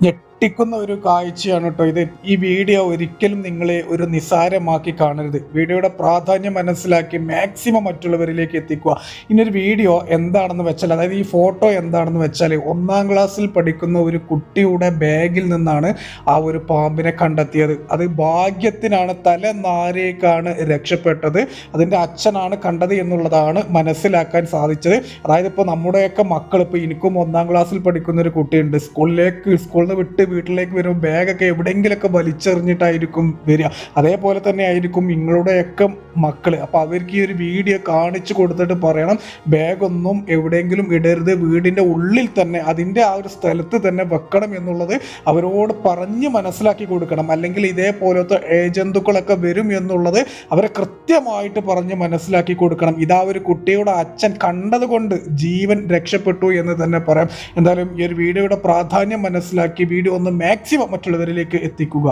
dịch ഞെട്ടിക്കുന്ന ഒരു കാഴ്ചയാണ് കേട്ടോ ഇത്. ഈ വീഡിയോ ഒരിക്കലും നിങ്ങളെ ഒരു നിസാരമാക്കി കാണരുത്. വീഡിയോയുടെ പ്രാധാന്യം മനസ്സിലാക്കി മാക്സിമം മറ്റുള്ളവരിലേക്ക് എത്തിക്കുക. ഇനിയൊരു വീഡിയോ എന്താണെന്ന് വെച്ചാൽ അതായത് ഈ ഫോട്ടോ എന്താണെന്ന് വെച്ചാൽ ഒന്നാം ക്ലാസ്സിൽ പഠിക്കുന്ന ഒരു കുട്ടിയുടെ ബാഗിൽ നിന്നാണ് ആ ഒരു പാമ്പിനെ കണ്ടെത്തിയത്. അത് ഭാഗ്യത്തിനാണ് തല നാരേക്കാണ് രക്ഷപ്പെട്ടത്. അതിന്റെ അച്ഛനാണ് കണ്ടത് എന്നുള്ളതാണ് മനസ്സിലാക്കാൻ സാധിച്ചത്. അതായത് ഇപ്പോൾ നമ്മുടെയൊക്കെ മക്കൾ ഇപ്പോൾ എനിക്കും ഒന്നാം ക്ലാസ്സിൽ പഠിക്കുന്ന ഒരു കുട്ടിയുണ്ട്. സ്കൂളിലേക്ക് സ്കൂളിൽ വിട്ട് വീട്ടിലേക്ക് വരുമ്പോൾ ബാഗൊക്കെ എവിടെയെങ്കിലൊക്കെ വലിച്ചെറിഞ്ഞിട്ടായിരിക്കും വരിക. അതേപോലെ തന്നെ ആയിരിക്കും നിങ്ങളുടെയൊക്കെ മക്കൾ അപ്പോൾ അവർക്ക് ഈ ഒരു വീഡിയോ കാണിച്ചു കൊടുത്തിട്ട് പറയണം ബാഗൊന്നും എവിടെയെങ്കിലും ഇടരുത്. വീടിന്റെ ഉള്ളിൽ തന്നെ അതിന്റെ ആ ഒരു സ്ഥലത്ത് തന്നെ വെക്കണം എന്നുള്ളത് അവരോട് പറഞ്ഞ് മനസ്സിലാക്കി കൊടുക്കണം. അല്ലെങ്കിൽ ഇതേപോലത്തെ ഏജന്തുക്കളൊക്കെ വരും എന്നുള്ളത് അവരെ കൃത്യമായിട്ട് പറഞ്ഞ് മനസ്സിലാക്കി കൊടുക്കണം. ഇതാ ഒരു കുട്ടിയുടെ അച്ഛൻ കണ്ടതുകൊണ്ട് ജീവൻ രക്ഷപ്പെട്ടു എന്ന് തന്നെ പറയാം. എന്തായാലും ഈ ഒരു വീഡിയോയുടെ പ്രാധാന്യം മനസ്സിലാക്കി വീഡിയോ ഒന്ന് മാക്സിമം മറ്റുള്ളവരിലേക്ക് എത്തിക്കുക.